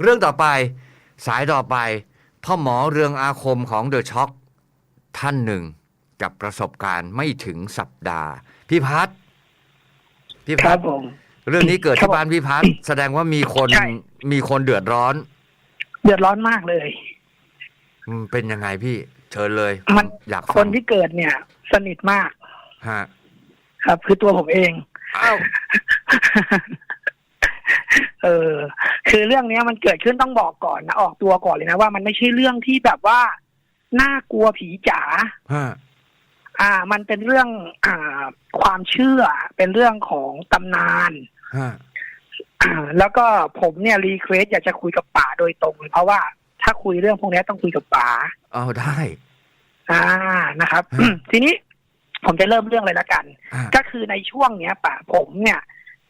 เรื่องต่อไปสายต่อไป พ่อหมอเรืองอาคมของเดอะช็อคท่านหนึ่งกับประสบการณ์ไม่ถึงสัปดาห์ พี่พัฒน์พี่คพัรัฒบน์ผมเรื่องนี้เกิดครับที่บ้านพี่พัฒน์แสดงว่ามีคนใช่มีคนเดือดร้อน เดือดร้อนมากเลยอืมเป็นยังไงพี่ เชิญเลยมันอยากคฟันงที่เกิดเนี่ย สนิทมากฮะครับ คือตัวผมเองอ้าว เออ คือเรื่องเนี้ยมันเกิดขึ้นต้องบอกก่อนนะออกตัวก่อนเลยนะว่ามันไม่ใช่เรื่องที่แบบว่าน่ากลัวผีจ๋าฮะอ่า มันเป็นเรื่องอ่าความเชื่อเป็นเรื่องของตำนานฮะอ่าแล้วก็ผมเนี่ยรีเควสอยากจะคุยกับป๋าโดยตรงเลยเพราะว่าถ้าคุยเรื่องพวกนี้ต้องคุยกับป๋าเอาได้ อ่านะครับ ฮะ ทีนี้ผมจะเริ่มเรื่องเลยละกัน ฮะก็คือในช่วงเนี้ยป่ะผมเนี่ย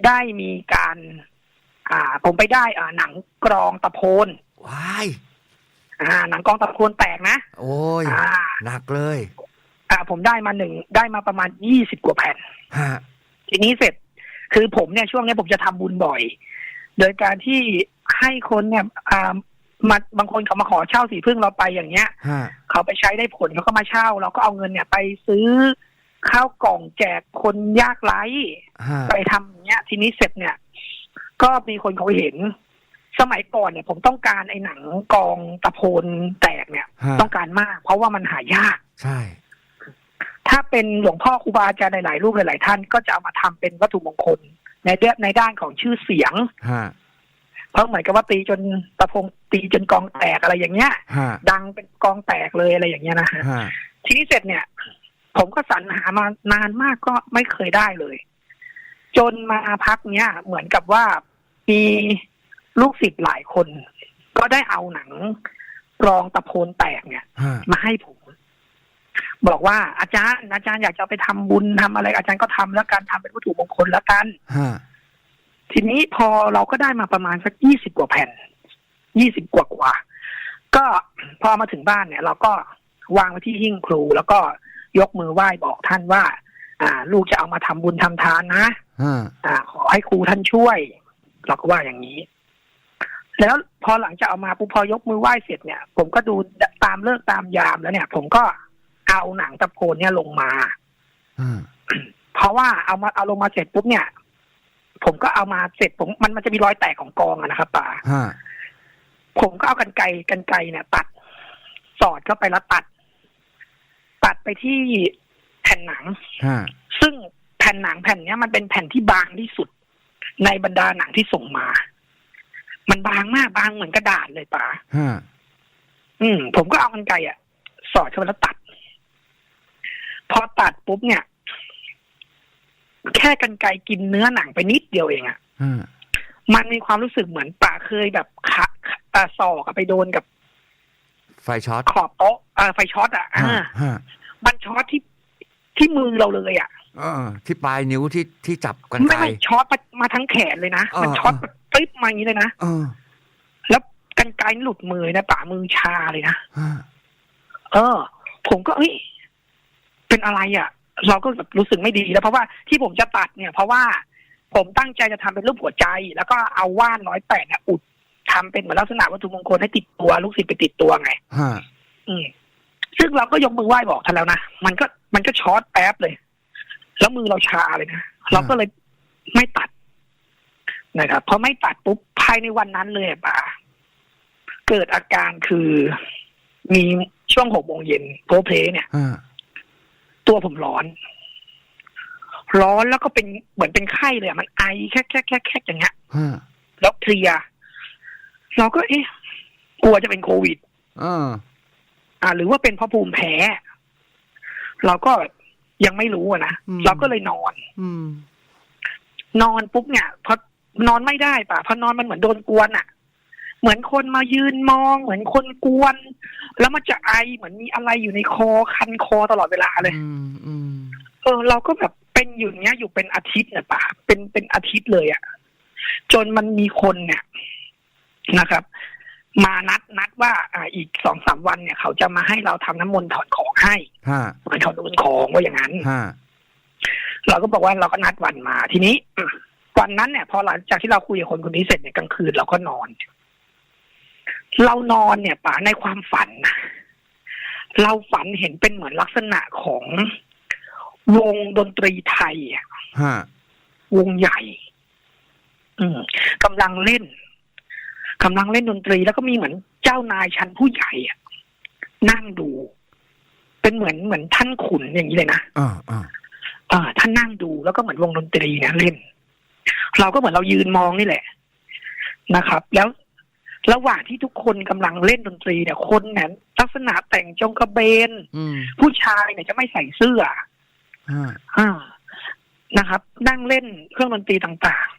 ได้มีการ อ่า ผมไปได้อ่าหนังกรองตะโพนว้ายอ่า หนังกรองตะโพนแตกนะ โอ้ยอ่า หนักเลยอ่าผมได้มาหนึ่งได้มาประมาณยี่สิบกว่าแผ่น ฮะทีนี้เสร็จ คือผมเนี่ยช่วงเนี้ยผมจะทำบุญบ่อย โดยการที่ให้คนเนี่ยอ่ามาบางคนเขามาขอเช่าสีพึ่งเราไปอย่างเงี้ย ฮะเขาไปใช้ได้ผลเขาก็มาเช่า เราก็เอาเงินเนี่ย ไปซื้อข้าวกล่องแจกคนยากไร้ฮะไปทำอย่างเงี้ย ทีนี้เสร็จเนี่ย ก็มีคนเขาเห็น สมัยก่อนเนี่ย ผมต้องการไอ้หนังกองตะโพนแตกเนี่ยฮะต้องการมาก เพราะว่ามันหายากใช่ ถ้าเป็นหลวงพ่อครูบาอาจารย์หลายๆรูปหลายๆท่านก็จะเอามาทำเป็นวัตถุมงคล ในเด้ในด้านของชื่อเสียงฮะเพราะเหมือนกับว่าตีจนตะพงตีจนกองแตกอะไรอย่างเงี้ยฮะดังเป็นกองแตกเลยอะไรอย่างเงี้ยนะฮะฮะทีนี้เสร็จเนี่ย ผมก็สรรหามานานมากก็ไม่เคยได้เลย จนมาพักเนี้ยเหมือนกับว่า มีลูกศิษย์หลายคน ก็ได้เอาหนังกรองตะโพนแตกเนี่ยฮะมาให้ผมบอกว่าอาจารย์ อาจารย์อยากจะเอาไปทำบุญทำอะไร อาจารย์ก็ทำแล้วกันทำเป็นวัตถุมงคลแล้วกันฮะทีนี้พอเราก็ได้มาประมาณสักยี่สิบกว่าแผ่นยี่สิบกว่ากว่า ก็พอมาถึงบ้านเนี่ย เราก็วางไว้ที่หิ้งครู แล้วก็ยกมือไหว้บอกท่านว่า อ่า ลูกจะเอามาทำบุญทำทานนะฮะอ่าขอให้ครูท่านช่วย เราก็ว่าอย่างนี้ แล้วพอหลังจากเอามาปุ๊บพอยกมือไหว้เสร็จเนี่ย ผมก็ดูตามเลิกษ์ตามยามแล้วเนี่ย ผมก็เอาหนังตะโพนเนี่ยลงมาฮะเพราะว่าเอามาเอาลงมาเสร็จปุ๊บเนี่ย ผมก็เอามาเสร็จผมมันมันจะมีรอยแตกของกองอะนะครับป่าฮะผมก็เอากันไกรกันไกรเนี่ย ตัด สอดเข้าไปแล้วตัด ตัดไปที่แผ่นหนังฮะซึ่งแผ่นหนังแผ่นเนี้ยมันเป็นแผ่นที่บางที่สุด ในบรรดาหนังที่ส่งมา มันบางมากบางเหมือนกระดาษเลยป่าฮะอืม ผมก็เอากันไกรอะ สอดเข้าไปแล้วตัด พอตัดปุ๊บเนี่ย แค่กันไกรกินเนื้อหนังไปนิดเดียวเองอะฮะมันมีความรู้สึกเหมือนป่าเคยแบบขะอ่าศอกอะไปโดนกับ ไฟช็อตขอบโต๊ะอ่าไฟช็อตอะฮะอ่าฮะมันช็อตที่ที่มือเราเลยอะ เออ ที่ปลายนิ้วที่ที่จับกันไม่ไกลไม่ช็อตมามาทั้งแขนเลยนะเออมันช็อตแบบปิ๊บมาอย่างนี้เลยนะ เออแล้วกันไกรหลุดมือนะป่ามือชาเลยนะ ฮะเออ ผมก็เอ้ยเป็นอะไรอะ เราก็แบบรู้สึกไม่ดีแล้วเพราะว่าที่ผมจะตัดเนี่ย เพราะว่าผมตั้งใจจะทำเป็นรูปหัวใจ แล้วก็เอาว่านร้อยแปดเนี่ยอุดทำเป็นเหมือนลักษณะวัตถุมงคลให้ติดตัว ลูกศิษย์ไปติดตัวไง ฮะอืม ซึ่งเราก็ยกมือไหว้บอกท่านแล้วนะ มันก็มันก็ช็อตแป๊บเลย แล้วมือเราชาเลยนะเราก็เลยไม่ตัดนะครับพอไม่ตัดปุ๊บภายในวันนั้นเลยอะป่าเกิดอาการคือมีช่วงหกโมงเย็นโพเพลเนี่ยฮะตัวผมร้อน ร้อนแล้วก็เป็นเหมือนเป็นไข้เลยอะมันไอแค่แค่แค่แค่อย่างเงี้ยฮะแล้วเพลียเราก็เอ๊ะกลัวจะเป็นโควิดเอออ่าหรือว่าเป็นเพราะภูมิแพ้ เราก็ ยังไม่รู้อะนะอืมเราก็เลยนอนอืมนอนปุ๊บเนี่ยพอนอนไม่ได้ป่ะพอนอนมันเหมือนโดนกวนอะเหมือนคนมายืนมอง เหมือนคนกวน แล้วมันจะไอเหมือนมีอะไรอยู่ในคอคันคอตลอดเวลาเลยอืมอืมเออ เราก็แบบเป็นอยู่อย่างเงี้ย อยู่เป็นอาทิตย์เนี่ยป่ะเป็นเป็นอาทิตย์เลยอะ่ะจนมันมีคนเนี่ยนะครับ มานัดนัดว่าอ่าอีกสองสามวันเนี่ย เขาจะมาให้เราทำน้ำมนต์ถอนของให้ฮะเหมือนเขาโดนของว่าอย่างนั้นฮะเราก็บอกว่าเราก็นัดวันมาทีนี้วันนั้นเนี่ย พอหลังจากที่เราคุยกับคนคนนี้เสร็จเนี่ยกลางคืนเราก็นอน เรานอนเนี่ยป่าในความฝันนะเราฝันเห็นเป็นเหมือนลักษณะของวงดนตรีไทยอะฮะวงใหญ่อืมกำลังเล่น กำลังเล่นดนตรี แล้วก็มีเหมือนเจ้านายชั้นผู้ใหญ่อะนั่งดู เป็นเหมือนเหมือนท่านขุนอย่างนี้เลยนะอ่าอ่าอ่าท่านนั่งดูแล้วก็เหมือนวงดนตรีเนี่ยเล่น เราก็เหมือนเรายืนมองนี่แหละนะครับ แล้วระหว่างที่ทุกคนกำลังเล่นดนตรีเนี่ยคนเนี่ยลักษณะแต่งจงกระเบนอืมผู้ชายเนี่ยจะไม่ใส่เสื้อฮะอ่านะครับ นั่งเล่นเครื่องดนตรีต่างๆ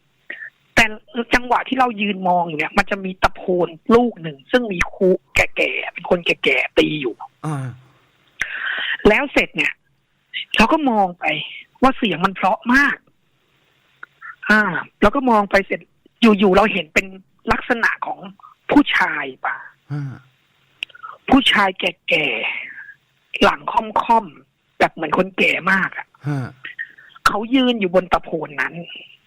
แต่จังหวะที่เรายืนมองอยู่เนี่ย มันจะมีตะโพนลูกหนึ่ง ซึ่งมีครูแก่ๆเป็นคนแก่ๆตีอยู่อ่าแล้วเสร็จเนี่ยเราก็มองไปว่าเสียงมันเพราะมาก อ่า แล้วก็มองไปเสร็จอยู่ๆเราเห็นเป็นลักษณะของผู้ชายป่ะฮะผู้ชายแก่ๆ หลังค่อมๆแบบเหมือนคนแก่มากอะฮะเขายืนอยู่บนตะโพนนั้นอ่า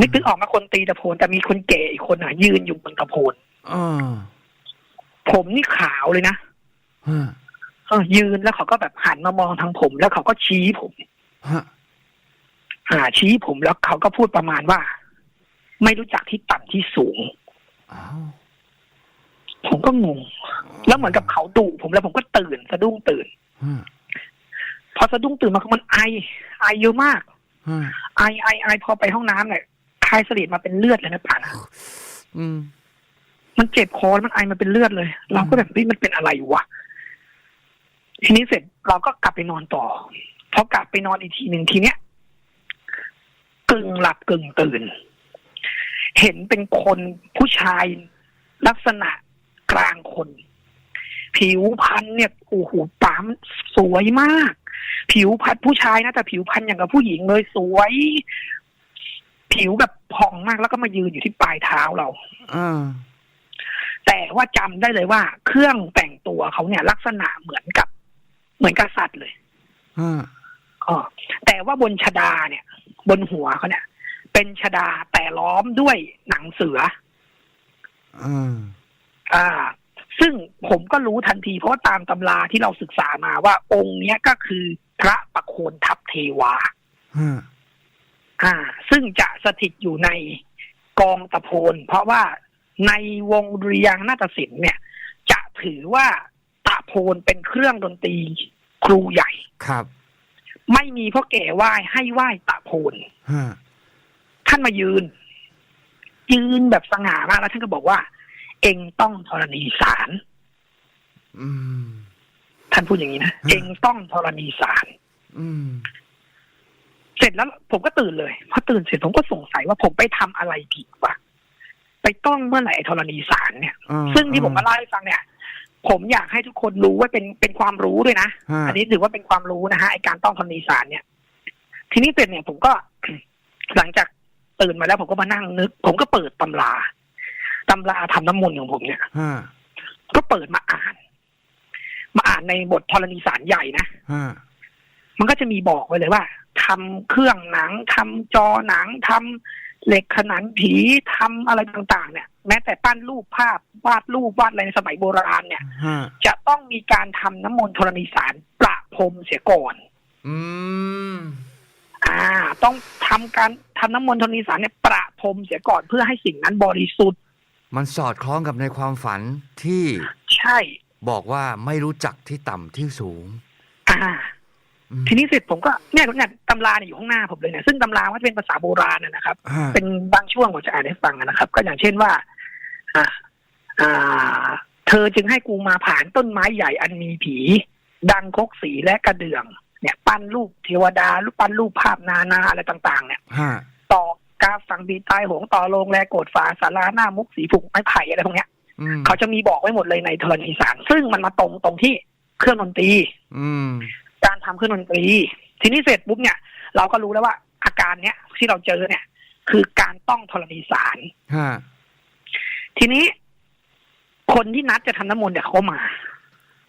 นึกถึงออกมาคนตีตะโพนแต่มีคนแก่อีกคนอะ ยืนอยู่บนตะโพนอ่าผมนี่ขาวเลยนะฮะเออยืนแล้วเขาก็แบบหันมามองทางผม แล้วเขาก็ชี้ผมฮะอ่าชี้ผมแล้วเขาก็พูดประมาณว่า ไม่รู้จักที่ต่ำที่สูงอ้าวผมก็งง แล้วเหมือนกับเขาดุผมแล้วผมก็ตื่นสะดุ้งตื่นฮะพอสะดุ้งตื่นมามันไอไอเยอะมากฮะ ไอไอไอพอไปห้องน้ำเนี่ยคายสลีดมาเป็นเลือดเลยนะป่านะอืม มันเจ็บคอแล้วมันไอมันเป็นเลือดเลย เราก็แบบเฮ้ยมันเป็นอะไรวะทีนี้เสร็จเราก็กลับไปนอนต่อพอกลับไปนอนอีกทีหนึ่งทีเนี้ยกึ่งหลับกึ่งตื่น เห็นเป็นคนผู้ชายลักษณะกลางคน ผิวพรรณเนี่ยโอ้โหปามนสวยมาก ผิวพรรณผู้ชายนะแต่ผิวพรรณอย่างกับผู้หญิงเลยสวย ผิวแบบผ่องมากแล้วก็มายืนอยู่ที่ปลายเท้าเราอ่าแต่ว่าจำได้เลยว่า เครื่องแต่งตัวเขาเนี่ย ลักษณะเหมือนกับ เหมือนกษัตริย์เลยฮะอ๋อแต่ว่าบนชดาเนี่ย บนหัวเขาเนี่ย เป็นชดาแต่ล้อมด้วยหนังเสืออ่าอ่า ซึ่งผมก็รู้ทันทีเพราะว่าตามตำราที่เราศึกษามาว่า องค์เนี้ยก็คือพระประโคนทัพเทวาฮะอ่า ซึ่งจะสถิตอยู่ในกองตะโพน เพราะว่าในวงดุริยางค์นาฏศิลป์เนี่ย จะถือว่าตะโพนเป็นเครื่องดนตรีครูใหญ่ครับ ไม่มีพ่อแก่ไหว้ให้ไหว้ตะโพนฮะท่านมายืน ยืนแบบสง่ามากแล้วท่านก็บอกว่า เองต้องธรณีสารอืมท่านพูดอย่างนี้นะอืมเองต้องธรณีสารอืมเสร็จแล้วผมก็ตื่นเลยพอตื่นเสร็จผมก็สงสัยว่าผมไปทำอะไรผิดวะไปต้องเมื่อไหร่ไอ้ธรณีสารเนี่ยอ่าซึ่งที่ผมมาเล่าให้ฟังเนี่ย ผมอยากให้ทุกคนรู้ว่าเป็นเป็นความรู้ด้วยนะฮะอันนี้ถือว่าเป็นความรู้นะฮะไอการต้องธรณีสารเนี่ย ทีนี้เสร็จเนี่ยผมก็หลังจากตื่นมาแล้วผมก็มานั่งนึก ผมก็เปิดตำรา ตำราทำน้ำมนต์ของผมเนี่ยฮะก็เปิดมาอ่าน มาอ่านในบทธรณีสารใหญ่นะฮะมันก็จะมีบอกไว้เลยว่าทำเครื่องหนังทำจอหนังทำเหล็กขนานผีทำอะไรต่าง ๆ เนี่ย แม้แต่ปั้นรูปภาพวาดรูปวาดอะไรในสมัยโบราณเนี่ยฮะจะต้องมีการทำน้ำมนต์ธรณีสารประพรมเสียก่อน อืมอ่า ต้องทำการทำน้ำมนต์ธรณีสารเนี่ยประพรมเสียก่อนเพื่อให้สิ่งนั้นบริสุทธิ์ มันสอดคล้องกับในความฝันที่ใช่ บอกว่าไม่รู้จักที่ต่ำที่สูง อ่า อืมทีนี้เสร็จผมก็เนี่ยเนี่ยตำราเนี่ยอยู่ข้างหน้าผมเลยเนี่ยซึ่งตำราว่าจะเป็นภาษาโบราณนะนะครับฮะเป็นบางช่วงผมจะอ่านให้ฟังนะครับ ก็อย่างเช่นว่า อ่า อ่า เธอจึงให้กูมาผ่านต้นไม้ใหญ่อันมีผี ดังคกสีและกระเดื่อง เนี่ย ปั้นรูปเทวดารูปปั้นรูปภาพนานาอะไรต่าง ๆ เนี่ย ฮะต่อ กาฝังบีตายโหงต่อโรงแรโกดฝาสาราหน้ามุกสีผุกไม้ไผ่อะไรพวกเนี้ยอืมเขาจะมีบอกไว้หมดเลยในธรณีสารซึ่งมันมาตรงตรงที่เครื่องดนตรีอืมการทำเครื่องดนตรี ทีนี้เสร็จปุ๊บเนี่ย เราก็รู้แล้วว่า อาการเนี้ยที่เราเจอเนี่ย คือการต้องธรณีสารฮะทีนี้คนที่นัดจะทำน้ำมนต์เนี่ยเขามา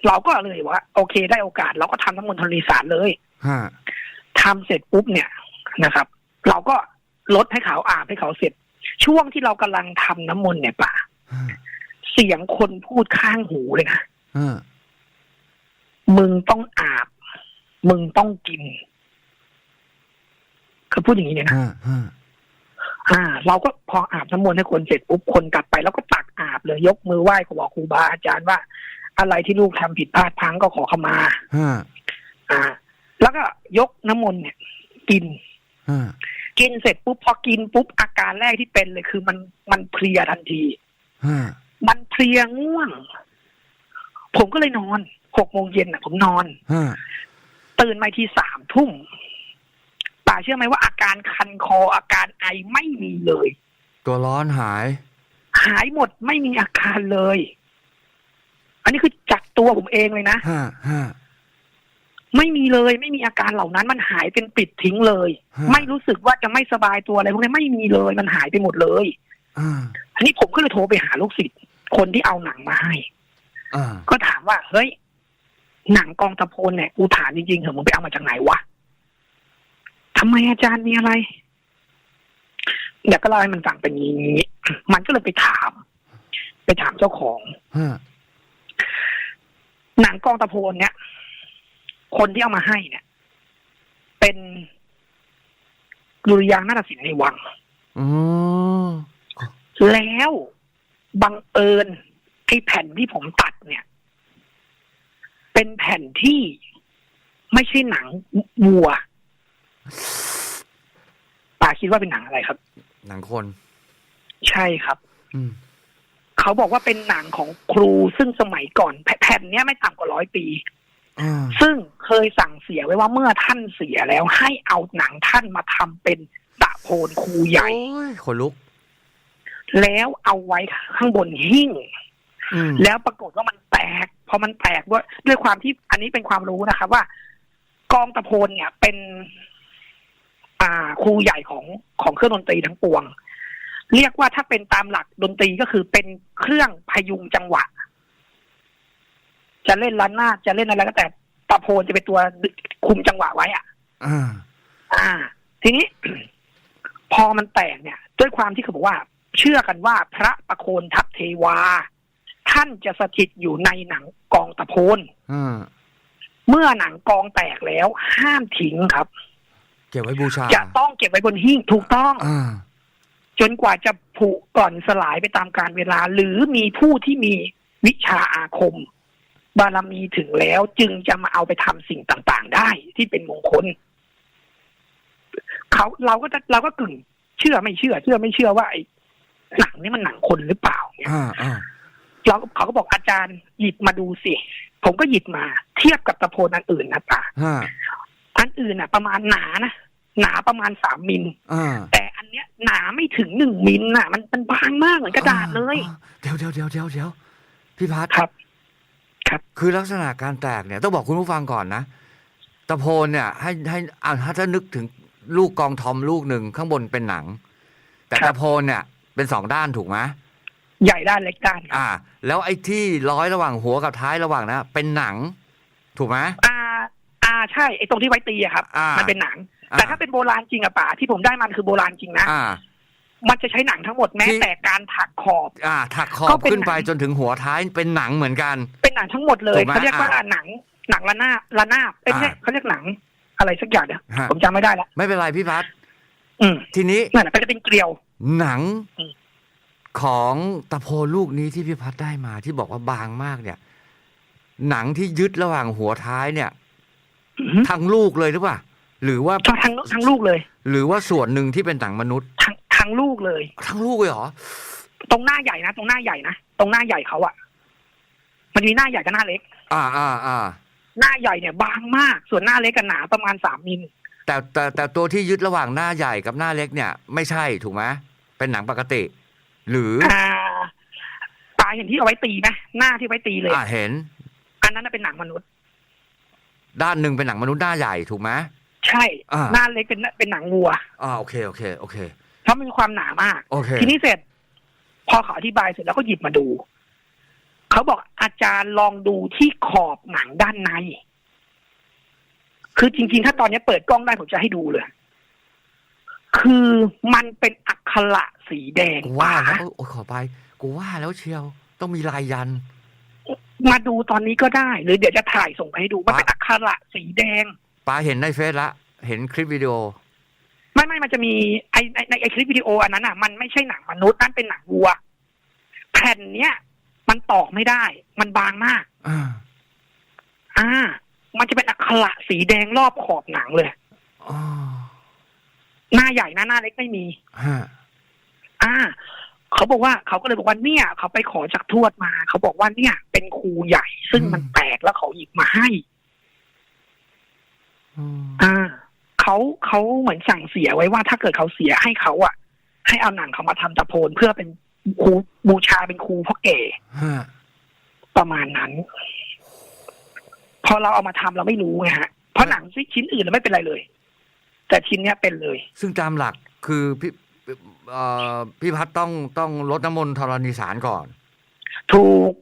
เราก็เลยว่า โอเคได้โอกาส เราก็ทำน้ำมนต์ธรณีสารเลยฮะทำเสร็จปุ๊บเนี่ยนะครับ เราก็ ลดให้เขาอาบให้เขาเสร็จ ช่วงที่เรากำลังทำน้ำมนต์เนี่ยป่ะฮะเสียงคนพูดข้างหูเลยนะฮะมึงต้องอาบ มึงต้องกินเขาพูดอย่างนี้เลยนะฮะฮะอ่า เราก็พออาบน้ำมนต์ให้คนเสร็จปุ๊บคนกลับไป แล้วก็ตักอาบเลยยกมือไหว้ขอบอกครูบาอาจารย์ว่า อะไรที่ลูกทำผิดพลาดพลังก็ขอขมาฮะอ่า แล้วก็ยกน้ำมนต์เนี่ย กินฮะ กินเสร็จปุ๊บพอกินปุ๊บอาการแรกที่เป็นเลยคือมันมันเพลียทันทีฮะมันเพลียง่วง ผมก็เลยนอนหกโมงเย็นอะ ผมนอนฮะตื่นมาทีสามทุ่มป่าเชื่อไหมว่าอาการคันคออาการไอไม่มีเลย ตัวร้อนหาย หายหมดไม่มีอาการเลย อันนี้คือจากตัวผมเองเลยนะฮะฮะ ไม่มีเลยไม่มีอาการเหล่านั้นมันหายเป็นปิดทิ้งเลยฮะไม่รู้สึกว่าจะไม่สบายตัวอะไรพวกนี้ไม่มีเลยมันหายไปหมดเลยอ่าอันนี้ผมก็เลยโทรไปหาลูกศิษย์คนที่เอาหนังมาให้อ่าก็ถามว่าเฮ้ยหนังกองตะโพนเนี่ยกูถามจริงๆเถอะมึงไปเอามาจากไหนวะทำไมอาจารย์มีอะไรเดี๋ยวก็เล่าให้มันฟังเป็นอย่างนี้ มันก็เลยไปถาม ไปถามเจ้าของฮะหนังกองตะโพนเนี่ย คนที่เอามาให้เนี่ย เป็นดุริยางค์นาฏศิลป์ในวังอ๋อแล้วบังเอิญไอ้แผ่นที่ผมตัดเนี่ย เป็นแผ่นที่ไม่ใช่หนังวัวป่าคิดว่าเป็นหนังอะไรครับ หนังคน ใช่ครับอืมเขาบอกว่าเป็นหนังของครูซึ่งสมัยก่อน แผ่แผ่นเนี้ยไม่ต่ำกว่าร้อยปีอ่า ซึ่งเคยสั่งเสียไว้ว่าเมื่อท่านเสียแล้วให้เอาหนังท่านมาทำเป็นตะโพนครูใหญ่โอ้ยขนลุก แล้วเอาไว้ข้างบนหิ้งอืมแล้วปรากฏว่ามันแตก พอมันแตกด้วยด้วยความที่อันนี้เป็นความรู้นะครับว่า กองตะโพนเนี่ยเป็น อ่าครูใหญ่ของของเครื่องดนตรีทั้งปวง เรียกว่าถ้าเป็นตามหลักดนตรีก็คือเป็นเครื่องพยุงจังหวะ จะเล่นล้านนาดจะเล่นอะไรก็แต่ตะโพนจะเป็นตัวคุมจังหวะไว้อะอ่า อ่า ทีนี้ พอมันแตกเนี่ย ด้วยความที่เขาบอกว่า เชื่อกันว่าพระประโคนทัพเทวา ท่านจะสถิตอยู่ในหนังกองตะโพนอ่าเมื่อหนังกองแตกแล้วห้ามทิ้งครับ เก็บไว้บูชา จะต้องเก็บไว้บนหิ้งถูกต้องอ่าจนกว่าจะผุก่อนสลายไปตามกาลเวลา หรือมีผู้ที่มีวิชาอาคม บารมีถึงแล้วจึงจะมาเอาไปทำสิ่งต่างๆ ได้ที่เป็นมงคลเขาเราก็จะเราก็กึ่งเชื่อไม่เชื่อ เชื่อไม่เชื่อว่าไอ้หนังนี่มันหนังคนหรือเปล่าเนี่ยอ่าอ่าเราเขาก็บอกอาจารย์หยิบมาดูสิ ผมก็หยิบมา เทียบกับตะโพนอันอื่นนะตาฮะอันอื่นน่ะ ประมาณหนานะหนาประมาณสามมิลอ่าแต่อันเนี้ยหนาไม่ถึงหนึ่งมิลน่ะ มันมันบางมากเหมือนกระดาษเลยอ่าเดี๋ยวเดี๋ยวเดี๋ยวเดี๋ยวเดี๋ยวพี่พัดครับ คือลักษณะการแตกเนี่ยต้องบอกคุณผู้ฟังก่อนนะตะโพนเนี่ย ให้ให้อ่าถ้าถ้านึกถึงลูกกองทอมลูกหนึ่งข้างบนเป็นหนัง แต่ครับ ตะโพนเนี่ยเป็นสองด้านถูกไหมใหญ่ด้านเล็กด้านครับอ่า แล้วไอ้ที่ร้อยระหว่างหัวกับท้ายระหว่างนะ เป็นหนัง ถูกไหม อ่า อ่าใช่ไอ้ตรงที่ไว้ตีอะครับ อ่ามัมันเป็นหนัง อ่า แต่ถ้าเป็นโบราณจริงอะป่าที่ผมได้มันคือโบราณจริงนะ อ่า มันจะใช้หนังทั้งหมดแม้ที่ แต่การถักขอบ อ่าถักขอก็บเป็นขึ้นไปหนัง จนถึงหัวท้ายเป็นหนังเหมือนกัน เป็นหนังทั้งหมดเลถูยกไหมเขาเรียกว่าอ่าหนัง หนังระนาบระนาบเอ้ยไม่ใช่อ่าเขาเรียกหนัง อะไรสักอย่างเดี๋ยวฮะ ผมจำไม่ได้แล้วไม่เป็นไรพี่พัดอืมทีนี้นั่นแหละเป็นเป็นเกลียว หนังอืม ของตะโพนลูกนี้ที่พี่พัดได้มาที่บอกว่าบางมากเนี่ย หนังที่ยึดระหว่างหัวท้ายเนี่ย อือหือทั้งลูกเลยหรือเปล่าหรือว่าทั้งทั้งทั้งลูกเลยหรือว่าส่วนหนึ่งที่เป็นหนังมนุษย์ ทั้งทั้งลูกเลย ทั้งลูกเลยเหรอ ตรงหน้าใหญ่นะตรงหน้าใหญ่นะตรงหน้าใหญ่เขาอะ มันมีหน้าใหญ่กับหน้าเล็ก อ่าอ่าอ่าหน้าใหญ่เนี่ยบางมาก ส่วนหน้าเล็กกันหนาประมาณสามมิลแต่แต่แต่ตัวที่ยึดระหว่างหน้าใหญ่กับหน้าเล็กเนี่ย ไม่ใช่ถูกไหมเป็นหนังปกติ หรืออ่าตาเห็นที่เอาไว้ตีไหมหน้าที่ไว้ตีเลยอ่าเห็น อันนั้นนะเป็นหนังมนุษย์ ด้านหนึ่งเป็นหนังมนุษย์หน้าใหญ่ถูกไหมใช่อ่าหน้าเล็กเป็นเป็นหนังวัวอ่าโอเคโอเค โอเคเพราะมันมีความหนามากโอเคทีนี้เสร็จ พอเขาอธิบายเสร็จแล้วก็หยิบมาดู เขาบอกอาจารย์ลองดูที่ขอบหนังด้านใน คือจริง ๆ ถ้าตอนนี้เปิดกล้องได้ผมจะให้ดูเลย คือมันเป็นอักขระสีแดงกูว่าแล้วโอ้ยขอไป กูว่าแล้วเชียวต้องมีลายยัน มาดูตอนนี้ก็ได้ หรือเดี๋ยวจะถ่ายส่งไปให้ดูมันเป็นอะอักขระสีแดงป้าเห็นในเฟซละ เห็นคลิปวิดีโอ ไม่ไม่มันจะมีไอในในไอคลิปวิดีโออันนั้นอะ มันไม่ใช่หนังมนุษย์นั่นเป็นหนังวัว แผ่นเนี้ย มันตอกไม่ได้ มันบางมาก อ่า อ่า มันจะเป็นอักขระสีแดงรอบขอบหนังเลย อ๋อ หน้าใหญ่นะหน้าเล็กไม่มี ฮะ อ่า เขาบอกว่าเขาก็เลยบอกว่าเนี่ย เขาไปขอจากทวดมา เขาบอกว่าเนี่ย เป็นครูใหญ่ ซึ่งมันแตกแล้วเขาหยิบมาให้ อืมอ่า เขาเขาเหมือนสั่งเสียไว้ว่าถ้าเกิดเขาเสียให้เขาอะ ให้เอาหนังเขามาทำตะโพนเพื่อเป็น ครูบูชาเป็นครูพ่อแก่ฮะประมาณนั้น พอเราเอามาทำเราไม่รู้ไงฮะเพราะหนังชิ้นอื่นเราไม่เป็นไรเลย แต่ชิ้นเนี้ยเป็นเลย ซึ่งตามหลักคือพี่เอ่อพี่พัดต้องต้องลดน้ำมนต์ธรณีสารก่อน ถูก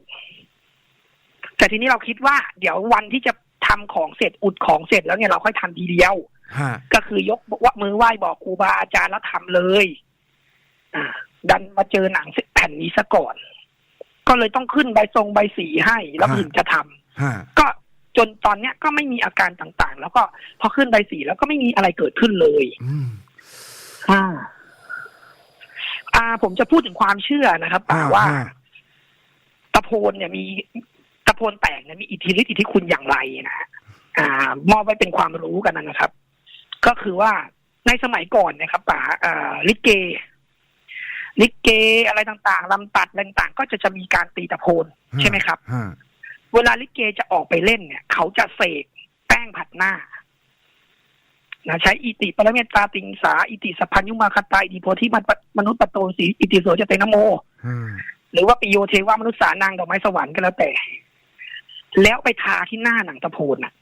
แต่ทีนี้เราคิดว่า เดี๋ยววันที่จะทำของเสร็จอุดของเสร็จแล้วเนี่ยเราค่อยทำทีเดียวฮะก็คือยกว่ามือไหว้บอกครูบาอาจารย์แล้วทำเลย อ่า ดันมาเจอหนังแผ่นนี้ซะก่อน ก็เลยต้องขึ้นใบทรงใบสีให้ แล้วถึงจะทำฮะก็จนตอนเนี้ยก็ไม่มีอาการต่างๆ แล้วก็พอขึ้นใบสีแล้วก็ไม่มีอะไรเกิดขึ้นเลยอืมอ่าอ่า ผมจะพูดถึงความเชื่อนะครับป่าว่าอ่ตะโพนเนี่ยมีตะโพนแตกเนี่ยมีอิทธิฤทธิ์อิทธิคุณอย่างไรนะฮะอ่ามอบไว้เป็นความรู้กันนะครับ ก็คือว่าในสมัยก่อนเนะครับป๋าอ่าลิเก ลิเกอะไรต่างๆลำตัดอะไรต่างๆ ก็จะจะมีการตีตะโพนใช่ไหมครับ ฮะเวลาลิเกจะออกไปเล่นเนี่ย เขาจะเสกแป้งผัดหน้านะใช้อิติปรเมตตาติงสาอิติสัพพัญญุมาคตาอิติโพธิมันมนุษย์ปโตสีอิติโสจะเตนะโม ฮะหรือว่าปิโยเทวามนุษย์สานางดอกไม้สวรรค์ก็แล้วแต่ แล้วไปทาที่หน้าหนังตะโพนน่ะ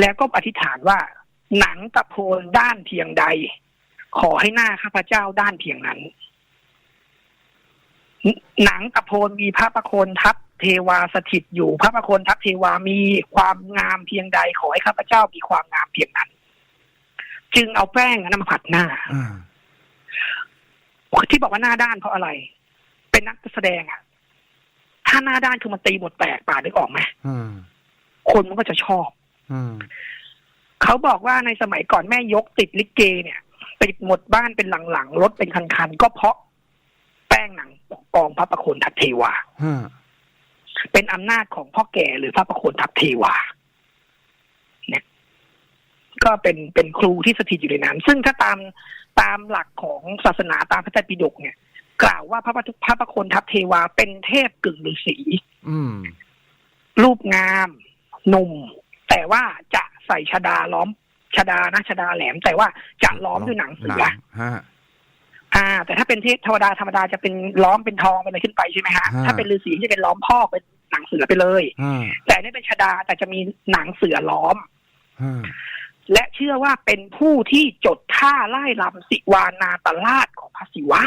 แล้วก็อธิษฐานว่า หนังตะโพนด้านเพียงใด ขอให้หน้าข้าพเจ้าด้านเพียงนั้น หนังตะโพนมีพระประโคนทัพเทวาสถิตอยู่พระประโคนทัพเทวามีความงามเพียงใด ขอให้ข้าพเจ้ามีความงามเพียงนั้น จึงเอาแป้งนั้นมาผัดหน้าอ่าที่บอกว่าหน้าด้านเพราะอะไร เป็นนักแสดงอะถ้าหน้าด้านคือมันตีบทแตกป่าได้ออกไหมอืมคนมันก็จะชอบอืมเขาบอกว่าในสมัยก่อนแม่ยกติดลิเกเนี่ย ติดหมดบ้านเป็นหลังๆรถเป็นคันๆก็เพราะแป้งหนังปกกองพระประโคนทัพเทวาฮะเป็นอำนาจของพ่อแก่หรือพระประโคนทัพเทวาเนี่ยก็เป็นเป็นครูที่สถิตอยู่ในนั้นซึ่งถ้าตามตามหลักของศาสนาตามพระไตรปิฎกเนี่ย กล่าวว่าพระปทุพระประโคนทัพเทวาเป็นเทพกึ่งฤาษีอืมรูปงามหนุ่มแต่ว่าจะใส่ชดาล้อม ชดานะชดาแหลม แต่ว่าจะล้อมด้วยหนังเสือฮะอ่า แต่ถ้าเป็นเทพธรรมดาธรรมดาจะเป็นล้อมเป็นทองเป็นอะไรขึ้นไปใช่ไหมฮะฮะถ้าเป็นฤาษีจะเป็นล้อมพอกเป็นหนังเสือไปเลยฮะแต่อันนี่เป็นชดาแต่จะมีหนังเสือล้อมฮะและเชื่อว่าเป็นผู้ที่จดท่าไล่ลำสิวานาตราชของพระศิวะ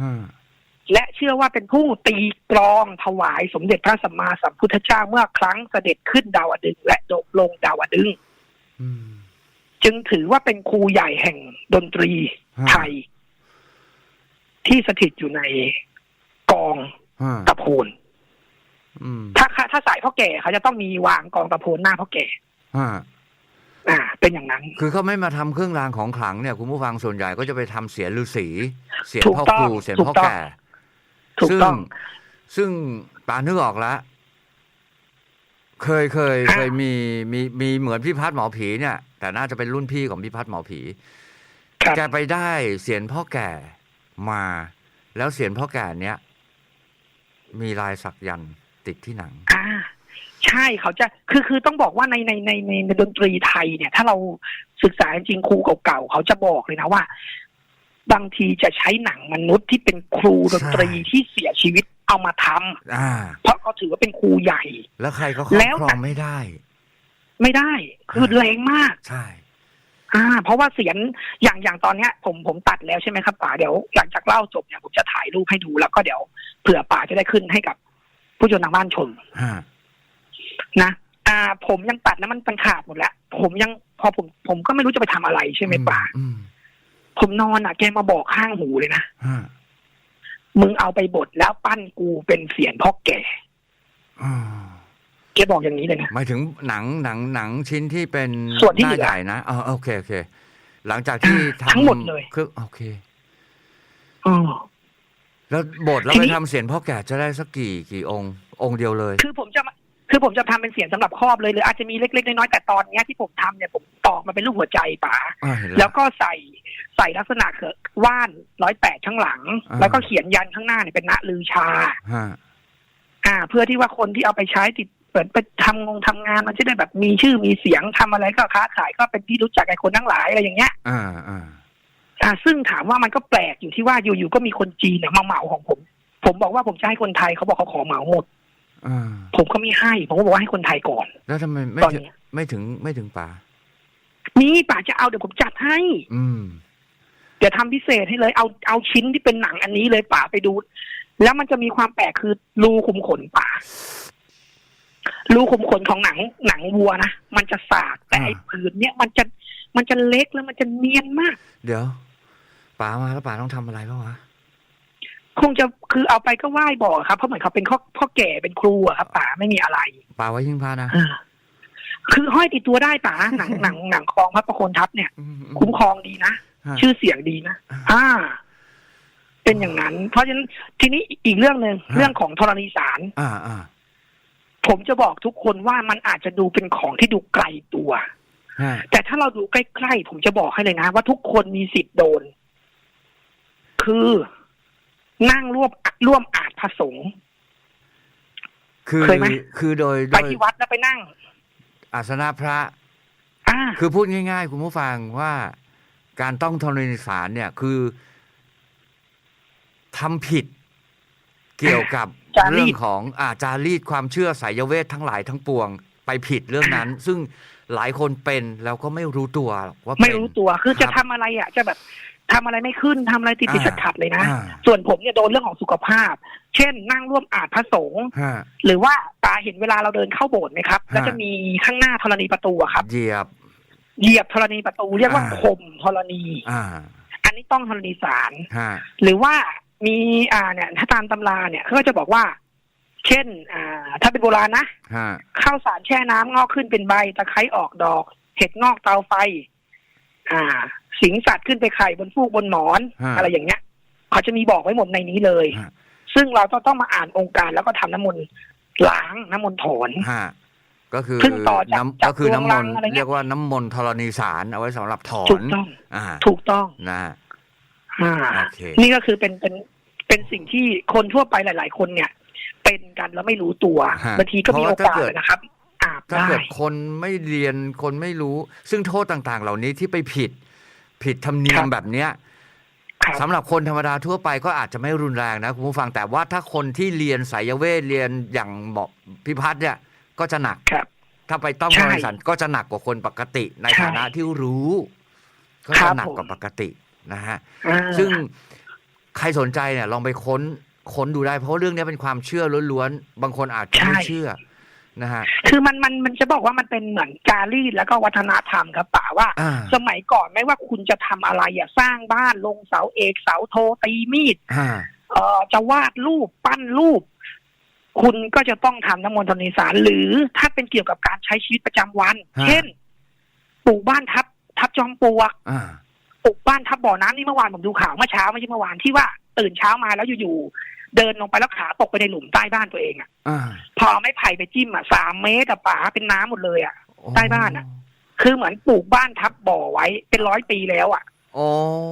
ฮะและเชื่อว่าเป็นผู้ตีกลองถวายสมเด็จพระสัมมาสัมพุทธเจ้าเมื่อครั้งเสด็จขึ้นดาวดึงส์และลงดาวดึงส์อืม จึงถือว่าเป็นครูใหญ่แห่งดนตรีฮะไทย ที่สถิตอยู่ในกองฮะตะโพนอืมถ้าถ้าสายพ่อแก่เขาจะต้องมีวางกองตะโพนหน้าพ่อแก่ฮะอ่า เป็นอย่างนั้น คือเขาไม่มาทำเครื่องรางของขลังเนี่ยคุณผู้ฟังส่วนใหญ่ก็จะไปทำเสียนฤาษีเสียนถูกพ่อต้องครูเสียนถูกพ่อต้องแก่ถูกซึ่งต้องซึ่งปานึกออกแล้ว เคยเคยอะเคยมีมีมีเหมือนพี่พัดหมอผีเนี่ย แต่น่าจะเป็นรุ่นพี่ของพี่พัดหมอผีครับแกไปได้เสียนพ่อแก่มา แล้วเสียนพ่อแก่เนี้ยมีลายสักยันต์ติดที่หนังอ่าใช่เขาจะคือคือต้องบอกว่าในในในในในดนตรีไทยเนี่ย ถ้าเราศึกษาจริงๆครูเก่าๆเขาจะบอกเลยนะว่า บางทีจะใช้หนังมนุษย์ที่เป็นครูดนตรีที่เสียชีวิต เอามาทำอ่าเพราะเขาถือว่าเป็นครูใหญ่ แล้วใครก็ครอบแล้วครองไม่ได้ ไม่ได้ คือแรงมาก ใช่ อ่า เพราะว่าเสียงอย่างอย่างตอนเนี้ย ผมผมตัดแล้วใช่ไหมครับป๋าเดี๋ยวหลังจากเล่าจบเนี่ยผมจะถ่ายรูปให้ดูแล้วก็เดี๋ยวเผื่อป๋าจะได้ขึ้นให้กับผู้ชมทางบ้านชมฮะนะอ่า ผมยังตัดแล้วมันมันขาดหมดแล้วผมยังพอผมผมก็ไม่รู้จะไปทำอะไรใช่ไหมป่าอืมผมนอนอะ แกมาบอกข้างหูเลยนะฮะ มึงเอาไปบดแล้วปั้นกูเป็นเสียนพ่อแก่อ่าแกบอกอย่างนี้เลยนะหมายถึงหนังหนังหนังชิ้นที่เป็นส่วนที่หเหลืน้าอใหญ่นะอ๋อโอเคโอเค หลังจากที่ทำทั้งหมดเลยคือโอเคอ๋อแล้วบทแล้วทีไปนี้ทำเสียงพ่อแก่จะได้สักกี่กี่องค์ องค์เดียวเลย คือผมจะมาคือผมจะทำเป็นเสียงสำหรับครอบเลยหรืออาจจะมีเล็กๆน้อยๆแต่ตอนเนี้ยที่ผมทำเนี่ยผมตอกมาเป็นรูปหัวใจป๋าอ่าเห็นแล้แล้ววก็ใส่ใส่ลักษณะเขือ ว่านร้อยแปดข้างหลังอ่าแล้วก็เขียนยันข้างหน้าเนี่ยเป็นณลือชาฮะอ่า เพื่อที่ว่าคนที่เอาไปใช้ติดเปิดไปทำงงทำงานมันจะได้แบบมีชื่อมีเสียงทำอะไรก็ค้าขายก็เป็นที่รู้จักกับคนทั้งหลายอะไรอย่างเงี้ย อ่าอ่าอ่าซึ่งถามว่ามันก็แปลกอยู่ที่ว่าอยู่ๆก็มีคนจีนเนี่ยมาเหมาของผม ผมบอกว่าผมจะให้คนไทยเขาบอกเขาขอเหมาหมดอ่าผมก็ไม่ให้ ผมก็บอกว่าให้คนไทยก่อน แล้วทำไมไม่ตอนถึงเนี้ยไม่ถึงไม่ถึงป่านี่ป่าจะเอาเดี๋ยวผมจัดให้ อืม เดี๋ยวทำพิเศษให้เลยเอาเอาชิ้นที่เป็นหนังอันนี้เลยป่าไปดู แล้วมันจะมีความแปลกคือรูขุมขนป่ารูขุมขนของหนังหนังวัวนะมันจะสากแต่ไอ้อ่าผืนเนี่ยมันจะมันจะเล็กแล้วมันจะเนียนมาก เดี๋ยวป่ามาแล้วป่าต้องทำอะไรบ้างวะคงจะคือเอาไปก็ไหว้บอกครับเพราะเหมือนเขาเป็นพ่อพ่อแก่เป็นครูอะครับป่าไม่มีอะไรป่าไว้ยิงพระนะอ่าคือห้อยติดตัวได้ป่าหนังหนังหนังคลองพระประโคนทัพเนี่ยอืมคุ้มครองดีนะฮะ ชื่อเสียงดีนะอ่า เป็นอย่างนั้น เพราะฉะนั้นทีนี้อีกเรื่องหนึ่งฮะเรื่องของธรณีสารอ่าอ่าผมจะบอกทุกคนว่ามันอาจจะดูเป็นของที่ดูไกลตัวฮะแต่ถ้าเราดูใกล้ๆผมจะบอกให้เลยนะว่าทุกคนมีสิทธิ์โดน คือนั่งร่วมร่วมอาจพระสงฆ์คือเคยไหมคือโดยโดไปยที่วัดแล้วไปนั่ง อาสนะพระ อ่า คือพูดง่าย ๆ คุณผู้ฟังว่า การต้องธรณีสารเนี่ยคือทำผิดเกี่ยวกับจารีตเรื่องของอาจารีตความเชื่อสายเวททั้งหลายทั้งปวง ไปผิดเรื่องนั้น ซึ่งหลายคนเป็นแล้วก็ไม่รู้ตัวว่าเป็นไม่รู้ตัวคือครับจะทำอะไรอะจะแบบทำอะไรไม่ขึ้นทำอะไรติดติดอ่าขัดๆเลยนะอ่าส่วนผมเนี่ยโดนเรื่องของสุขภาพ เช่นนั่งร่วมอาจพระสงฆ์ฮะหรือว่าตาเห็นเวลาเราเดินเข้าโบสถ์ไหมครับ แล้วจะมีข้างหน้าธรณีประตูอะครับ เหยียบ เหยียบธรณีประตูเรียกว่าอ่าข่มธรณีอ่าอันนี้ต้องธรณีสารฮะหรือว่ามีอ่าเนี่ยถ้าตามตำราเนี่ยเขาก็จะบอกว่า เช่น อ่า ถ้าเป็นโบราณนะฮะข้าวสารแช่น้ำงอกขึ้นเป็นใบตะไคร้ออกดอก เห็ดงอกเตาไฟ อ่า สิงสัตว์ขึ้นไปไข่บนฟูกบนหมอนฮะอะไรอย่างเงี้ยเขาจะมีบอกไว้หมดในนี้เลยฮะซึ่งเราต้องต้องมาอ่านองค์การแล้วก็ทำน้ำมนต์ล้างน้ำมนต์ถอนฮะ ก็คือซึ่งต่อจากน้ำจากก็คือน้ำมนต์ดวงรังอะไรเงี้ยเรียกว่าน้ำมนต์ธรณีสารเอาไว้สำหรับถอถูนกต้องอ่าถูกต้องนะฮะอ่าโอเคนี่ก็คือเป็นเป็นเป็นสิ่งที่คนทั่วไปหลาย ๆ คนเนี่ย เป็นกันแล้วไม่รู้ตัวฮะบางทีก็มีเพโอราะว่าถ้ากาสเกิดนะครับอาบถ้าได้เกิดคนไม่เรียนคนไม่รู้ ซึ่งโทษต่าง ๆ เหล่านี้ที่ไปผิด ผิดธรรมเนียมแบบเนี้ยครับสำหรับคนธรรมดาทั่วไปก็อาจจะไม่รุนแรงนะคุณผู้ฟังแต่ว่าถ้าคนที่เรียนสายเวทเรียนอย่างเหมาะพิพัฒน์เนี่ย ก็จะหนักครับ ถ้าไปต้องใช่บริษัทก็จะหนักกว่าคนปกติในใช่ฐานะที่รู้ ก็ครัจะบหนักกว่าผมปกตินะฮะอ่าซึ่งใครสนใจเนี่ย ลองไปค้นค้นดูได้เพราะเรื่องนี้เป็นความเชื่อล้วนๆ บางคนอาจจะไม่เชื่อนะฮะคือมันมันมันจะบอกว่ามันเป็นเหมือนจารีตแล้วก็วัฒนธรรมครับป่าว่าอ่าสมัยก่อนไม่ว่าคุณจะทำอะไรอะสร้างบ้านลงเสาเอกเสาโทตีมีดอ่าเอ่อจะวาดรูปปั้นรูป คุณก็จะต้องทำน้ำมนต์ธรณีสาร หรือถ้าเป็นเกี่ยวกับการใช้ชีวิตประจำวันฮะเช่นปลูกบ้านทับ ทับจอมปลวกอ่าปลูกบ้านทับบ่อน้ำนี่เมื่อวานผมดูข่าวเมื่อเช้าไม่ใช่เมื่อวานที่ว่าตื่นเช้ามาแล้วอยู่ๆเดินลงไปแล้วขาตกไปในหลุมใต้บ้านตัวเองอะอ่าพอเอาไม้ไผ่ไปจิ้มอะสามเมตรอะป่าเป็นน้ำหมดเลยอะใต้บ้านอะคือเหมือนปลูกบ้านทับบ่อไว้เป็นร้อยปีแล้วอะโอ้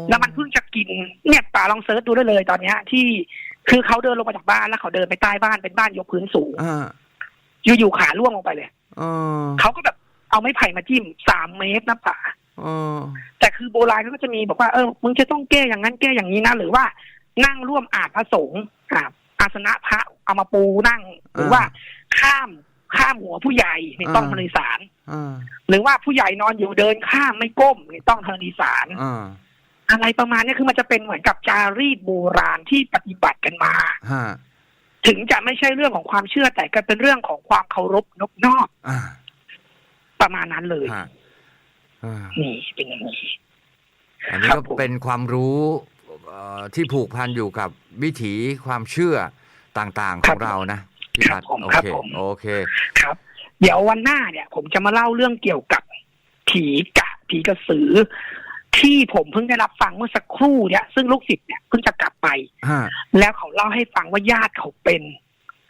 แล้วมันเพิ่งจะกินเนี่ยป่าลองเซิร์ชดูได้เลยตอนเนี้ยที่ คือเขาเดินลงมาจากบ้านแล้วเขาเดินไปใต้บ้านเป็นบ้านยกพื้นสูงอ่าอยู่ๆขาล่วงลงไปเลยเออเขาก็แบบเอาไม้ไผ่มาจิ้มสามเมตรนะป่าเออแต่คือโบราณเขาก็จะมีบอกว่าเออมึงจะต้องแก้อย่างนั้นแก้อย่างนี้นะหรือว่านั่งร่วมอาจพระสงฆ์อาอาสนะพระเอามาปูนั่ง หรือว่าข้ามข้ามหัวผู้ใหญ่ในต้องธรณีสารอ่าหรือว่าผู้ใหญ่นอนอยู่เดินข้ามไม่ก้มในต้องธรณีสาร อ่าอะไรประมาณเนี้ยคือมันจะเป็นเหมือนกับจารีตโบราณที่ปฏิบัติกันมาฮะถึงจะไม่ใช่เรื่องของความเชื่อแต่ก็เป็นเรื่องของความเคารพนกนอกอ่าประมาณนั้นเลยฮะอ่านี่เป็นอย่างนี้อันนี้ครัก็บผมเป็นความรู้เอ่อที่ผูกพันอยู่กับวิถีความเชื่อต่างๆคขรัอบงเรานะพี่พัฒน์ครับผมโอครับเคผมโอเค ครับ เดี๋ยววันหน้าเนี่ย ผมจะมาเล่าเรื่องเกี่ยวกับผีกะผีกระสือ ที่ผมเพิ่งได้รับฟังเมื่อสักครู่เนี่ย ซึ่งลูกศิษย์เนี่ยเพิ่งจะกลับไป ฮะแล้วเขาเล่าให้ฟังว่าญาติเขาเป็น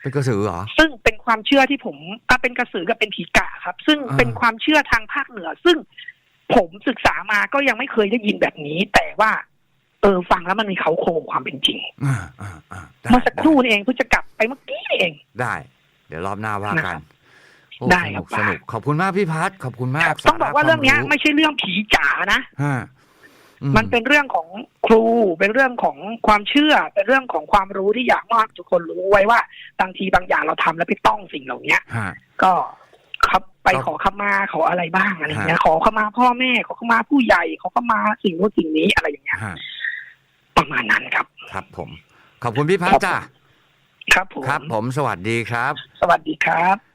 เป็นกระสือเหรอ ซึ่งเป็นความเชื่อที่ผมอะเป็นกระสือกับเป็นผีกะครับ ซึ่งอ่า เป็นความเชื่อทางภาคเหนือ ซึ่งผมศึกษามาก็ยังไม่เคยได้ยินแบบนี้ แต่ว่า เออฟังแล้วมันมีเขาโครงความเป็นจริงอ่าอ่าอ่าได้เมื่อสักครู่นี่เองเพิ่งจะกลับไปเมื่อกี้นี่เอง ได้ เดี๋ยวรอบหน้าว่านะคกัรันบโอ้ ได้สครันุบกสนุกขอบคุณมากพี่พัฒน์ขอบคุณมากต้องบอกว่าเรื่องเนี้ยสาะไม่ใช่เรื่องผีจ๋านะฮะอืมันเป็นเรื่องของครูเป็นเรื่องของความเชื่อ เป็นเรื่องของความรู้ที่อยากมอบให้ทุกคนรู้ไว้ว่าบางทีบางอย่างเราทำแล้วไปต้องสิ่งเหล่าเนี้ยฮะก็ครับไปครับขอขมาขออะไรบ้างอะไรอย่างเงี้ยขอขมาพ่อแม่ขอขมาผู้ใหญ่ขอขมาสิ่งนู้นสิ่งนี้อะไรอย่างเงี้ยฮะประมาณนั้นครับ ครับผม ขอบคุณพี่พัฒน์จ้าครับผมครับผมสวัสดีครับ สวัสดีครับ